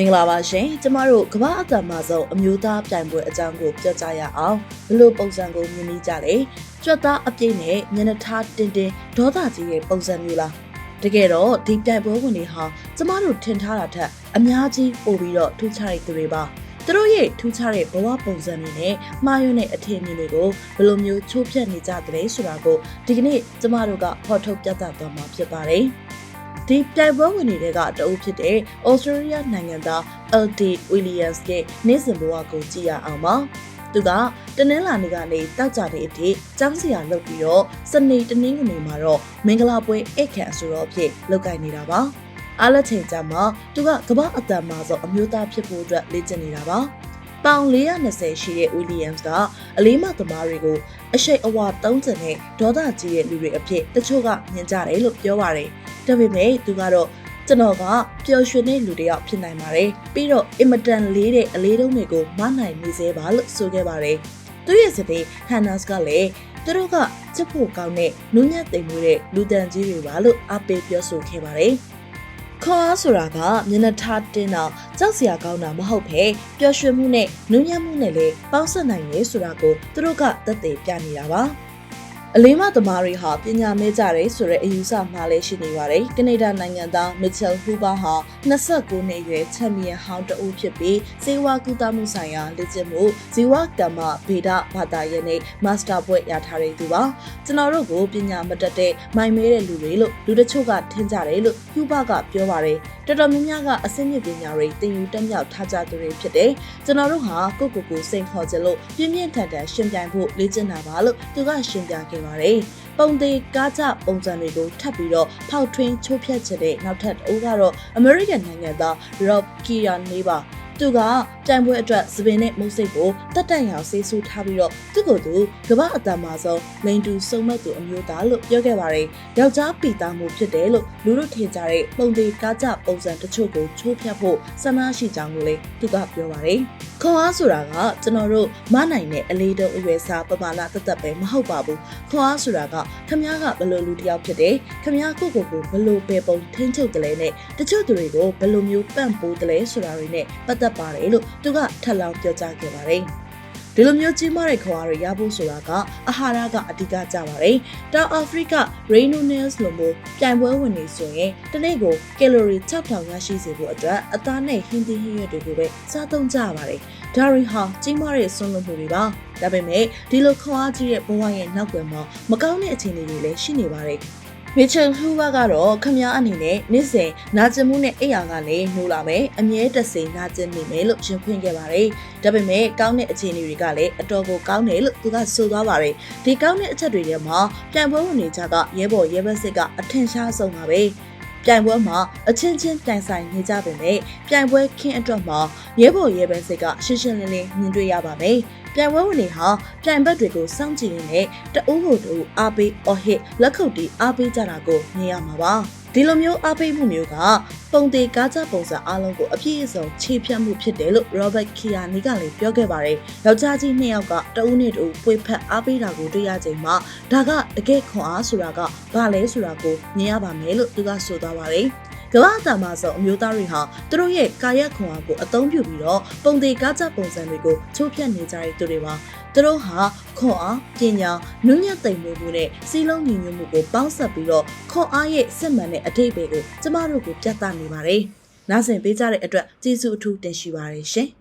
မင်္ဂလာပါရှင်ကျမတို့ကမ္ဘာအတ္တမဆုံးအမျိုးသားပြိုင်ပွဲအကြောင်းကိုပြောကြားရအောင်ဘလို့ပုံစံကိုမြင်မိကြလဲကြွက်သားအပြည့်နဲ့မျက်နှာထားတင်းတင်းဒေါသကြီးရဲ့ပုံစံမျိုးလားတကယ်တော့ဒီပြိုင်ပွဲဝင်တွေဟာကျမတို့ထင်ထားတာထက်အများကြီးပိုပြီးတော့ထူးခြားတဲ့သူတွေပါသူတို့ရဲ့ထူးခြားတဲ့ဘဝပုံစံတွေနဲ့မှားယွင်းတဲ့အထင်အမြင်တွေကိုဘယ်လိုမျိုးချိုးဖျက်နေကြသလဲဆိုတာကိုဒီကနေ့ကျမတို့ကဖော်ထုတ်ပြသသွားမှာဖြစ်ပါတယ်။ ဒီပြိုင်ပွဲဝင်တွေကတအုပ်ဖြစ်တဲ့ Australia နိုင်ငံသား LD Williams ရဲ့နေ့စဉ်ဘဝကိုကြည့်ရအောင်ပါ။သူကတနင်္လာနေ့ကနေတောက်ကြတဲ့အထိចောင်းစရာလုပ်ပြီးတော့စနေတနင်္ဂနွေမှာတော့မင်္ဂလာပွဲဧည့်ခံအဆိုတော်အဖြစ်လုပ်ကိုင်နေတာပါ။အားလက်ချိန်ကြမှာသူကကမ္ဘာအတန်မှာဆိုအမျိုးသားဖြစ်ဖို့အတွက်လေ့ကျင့်နေတာပါ။ပေါင်420ရှိတဲ့ Williams ကအလေးမသမားတွေကိုအရှိတ်အဝါ30နဲ့ဒေါသကြီးတဲ့လူတွေအဖြစ်တချို့ကမြင်ကြတယ်လို့ပြောပါတယ်။ ဒါပေမဲ့သူကတော့ကျွန်တော်ကပျော်ရွှင်တဲ့လူတစ်ယောက်ဖြစ်နိုင်ပါတယ်။ပြီးတော့အင်မတန်လေးတဲ့အလေးတုံးတွေကိုမနိုင်နေသေးပါလို့ဆိုခဲ့ပါတယ်။သူရဲ့စတဲ့ဟန်နတ်ကလည်းသူတို့ကချစ်ဖို့ကောင်းတဲ့နူးညံ့သိမ်မှုတဲ့လူတန်ကြီးတွေပါလို့အပေးပြောဆိုခဲ့ပါတယ်။ခေါ်အားဆိုတာကမျက်နှာထားတင်းတော့ကြောက်စရာကောင်းတာမဟုတ်ဘဲပျော်ရွှင်မှုနဲ့နူးညံ့မှုနဲ့လည်းပေါင်းစပ်နိုင်တယ်ဆိုတာကိုသူတို့ကသက်သေပြနေတာပါ အလေးမသမားတွေဟာပညာမဲကြတယ်ဆိုတဲ့အယူဆမှားလည်းရှိနေပါတယ်။ကနေဒါနိုင်ငံသားမစ်ချယ်ဟူဘာဟာ29နှစ်အရွယ်ချန်ပီယံဟောင်းတဦးဖြစ်ပြီးစေဝါကူတာမှုဆိုင်ရာလေ့ကျင့်မှုဇီဝကမ္မဗေဒဘာသာရပ်နဲ့မာစတာဘွဲ့ရထားတဲ့သူပါ။ကျွန်တော်တို့ကိုပညာမတတ်တဲ့မိုင်မဲတဲ့လူတွေလို့လူတချို့ကထင်ကြတယ်လို့ဟူဘာကပြောပါတယ်။တော်တော်များများကအစိမ့်မြင့်ပညာတွေသင်ယူတက်မြောက်ထားကြသူတွေဖြစ်တယ်။ကျွန်တော်တို့ဟာကိုယ့်ကိုယ်ကိုစိန်ခေါ်ကြလို့ပြင်းပြင်းထန်ထန်ရှင်ပြိုင်ဖို့လေ့ကျင့်တာပါလို့သူကရှင်းပြခဲ့ပါတယ်။ပုံသေးကားကြပုံစံတွေကိုထပ်ပြီးတော့ဖောက်ထွင်းချိုးဖျက်ချတဲ့နောက်ထပ်အုပ်ကတော့ American နိုင်ငံသား Rob Kieran နေပါသူကကြံပွဲအတွက်စပင်နဲ့မုတ်စိတ်ကိုတက်တန့်ရောင်ဆေးဆူထားပြီးတော့သူ့ကိုယ်သူကမ္ဘာအတန်မာဆုံးလိန်တူစုံမက်သူအမျိုးသားလို့ပြောခဲ့ပါတယ်။ယောက်ျားပီတာမှုဖြစ်တယ်လို့လူတို့ထင်ကြတဲ့ပုံသေးကားကြပုံစံတချို့ကိုချိုးဖျက်ဖို့ဆန္ဒရှိကြောင်းကိုလည်းသူကပြောပါတယ်။ ခွန်အားဆိုတာကကျွန်တော်တို့မနိုင်တဲ့အလေးတုံးအရွယ်စားပမာဏတသက်ပဲမဟုတ်ပါဘူး။ခွန်အားဆိုတာကခမ ्या ကဘယ်လိုလူတစ်ယောက်ဖြစ်တယ်။ခမ ्या ကိုကိုကိုဘယ်လိုပဲပုံထင်းချုပ်တယ်လဲနဲ့တချို့သူတွေကိုဘယ်လိုမျိုးပန့်ပိုးတယ်လဲဆိုတာတွေနဲ့ပတ်သက်ပါတယ်လို့သူကထပ်လောင်းပြောကြားခဲ့ပါတယ်။ ဒီလိုမျိုးကြီးမားတဲ့ခွာတွေရဖို့ဆိုတာကအဟာရကအဓိကကြပါတယ်။တောင်အာဖရိက Reno Nails လိုမျိုးပြိုင်ပွဲဝင်နေဆိုရင်တစ်နေ့ကိုကယ်လိုရီ6000ရရှိစေဖို့အတွက်အသားနဲ့ဟင်းသီးဟင်းရွက်တွေကိုပဲစားသုံးကြရပါတယ်။ဒါရီဟာကြီးမားတဲ့ဆွန်းလွတ်မှုတွေပါ။ဒါပေမဲ့ဒီလိုခွန်အားကြီးတဲ့ဘဝရဲ့နောက်ွယ်မှာမကောင်းတဲ့အခြေအနေတွေလည်းရှိနေပါတယ်။ မစ်ချယ်ဟူဝါကတော့ခမ ्या အနေနဲ့နေ့စဉ်နာကျင်မှုနဲ့အိယာကလည်းနှိုးလာမယ်အမြဲတစေနာကျင်နေမယ်လို့ရှင်ဖွင့်ခဲ့ပါတယ်။ဒါပေမဲ့ကောင်းတဲ့အခြေအနေတွေကလည်းအတော်ကိုကောင်းတယ်လို့သူကဆိုသွားပါတယ်။ဒီကောင်းတဲ့အချက်တွေထဲမှာပြိုင်ပွဲဝင်နေကြကရဲဘော်ရဲဘက်စစ်ကအထင်ရှားဆုံးပါပဲ။ ပြိုင်ပွဲမှာအချင်းချင်းပြိုင်ဆိုင်နေကြပေမဲ့ပြိုင်ပွဲခင်းအတွက်မှာရဲဘော်ရဲဘက်စစ်ကရှင်းရှင်းလင်းလင်းမြင်တွေ့ရပါမယ်။ပြိုင်ပွဲဝင်တွေဟာပြိုင်ဘက်တွေကိုစောင့်ကြည့်နေနဲ့တအုပ်ကိုတူအားပေးအော်ဟစ်လက်ခုပ်တီးအားပေးကြတာကိုမြင်ရမှာပါဒီလိုမျိုးအားပေးမှုမျိုးကပုံသေးကားကြပုံစံအားလုံးကိုအပြည့်အစုံခြေဖြတ်မှုဖြစ်တယ်လို့ Robert Kiani ကလည်းပြောခဲ့ပါတယ်။ယောက်ျားကြီးနှစ်ယောက်ကတဦးနဲ့တဦးပွေဖက်အားပေးတာကိုတွေ့ရချိန်မှာဒါကတကယ်ခွန်အားဆိုတာကဘာလဲဆိုတာကိုမြင်ရပါမယ်လို့သူကဆိုသွားပါတယ်။ ကမ္ဘာအတန်မာဆုံးအမျိုးသားတွေဟာသူတို့ရဲ့ကာယခွန်အားကိုအသုံးပြုပြီးတော့ပုံသေးကားကြပုံစံတွေကိုချိုးဖျက်နေကြတဲ့သူတွေပါသူတို့ဟာခွန်အားပညာနုညံ့သိမ်မှုမှုနဲ့စီးလုံးညီညွတ်မှုကိုပေါင်းစပ်ပြီးတော့ခွန်အားရဲ့စစ်မှန်တဲ့အထိပ္ပယ်ကိုကျမတို့ကိုပြသနေပါတယ်။နားဆင်ပေးကြတဲ့အတွက်ကျေးဇူးအထူးတင်ရှိပါတယ်ရှင်။